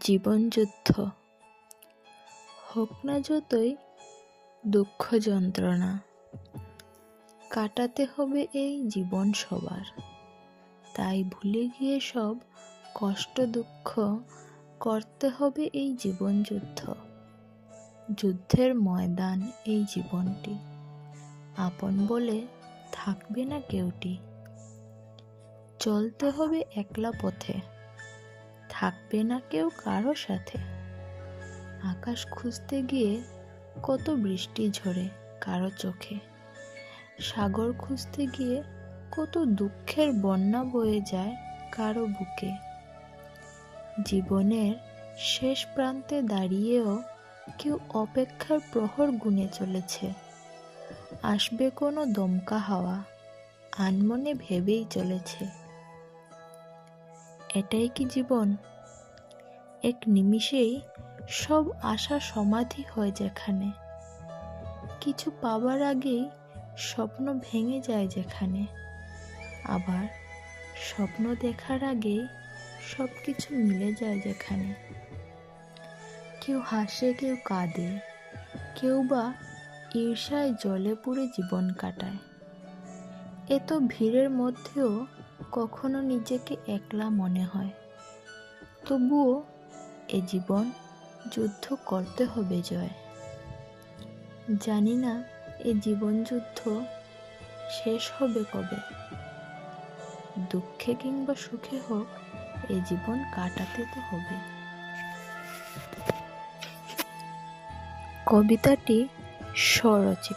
জীবনযুদ্ধ। হোক না যতই, দুঃখ যন্ত্রণা। কাটাতে হবে এই জীবন সবার। তাই ভুলে গিয়ে সব কষ্ট, দুঃখ করতে হবে এই জীবন যুদ্ধ যুদ্ধের ময়দান এই জীবনটি। আপন বলে থাকবে না কেউটি। চলতে হবে একলা পথে। থাকবে না কেউ কারও সাথে। আকাশ খুঁজতে গিয়ে কত বৃষ্টি ঝরে কারও চোখে। সাগর খুঁজতে গিয়ে কত দুঃখের বন্যা বয়ে যায় কারও বুকে। জীবনের শেষ প্রান্তে দাঁড়িয়েও কেউ অপেক্ষার প্রহর গুনে চলেছে। আসবে কোনো দমকা হাওয়া, আনমনে ভেবেই চলেছে। এটাই কি জীবন? এক নিমিষেই সব আশা সমাধি হয় যেখানে। কিছু পাবার আগেই স্বপ্ন ভেঙে যায় যেখানে। আবার স্বপ্ন দেখার আগেই সব কিছু মিলে যায় যেখানে। কেউ হাসে, কেউ কাঁদে, কেউ বা ঈর্ষায় জলে পুড়ে জীবন কাটায়। এত ভিড়ের মধ্যেও কখনো নিজেকে একলা মনে হয়। তবুও এ জীবন যুদ্ধ করতে হবে জয়। জানি না এ জীবন যুদ্ধ শেষ হবে কবে। দুঃখে কিংবা সুখে হোক, এ জীবন কাটাতে তো হবে। কবিতাটি স্বরচিত।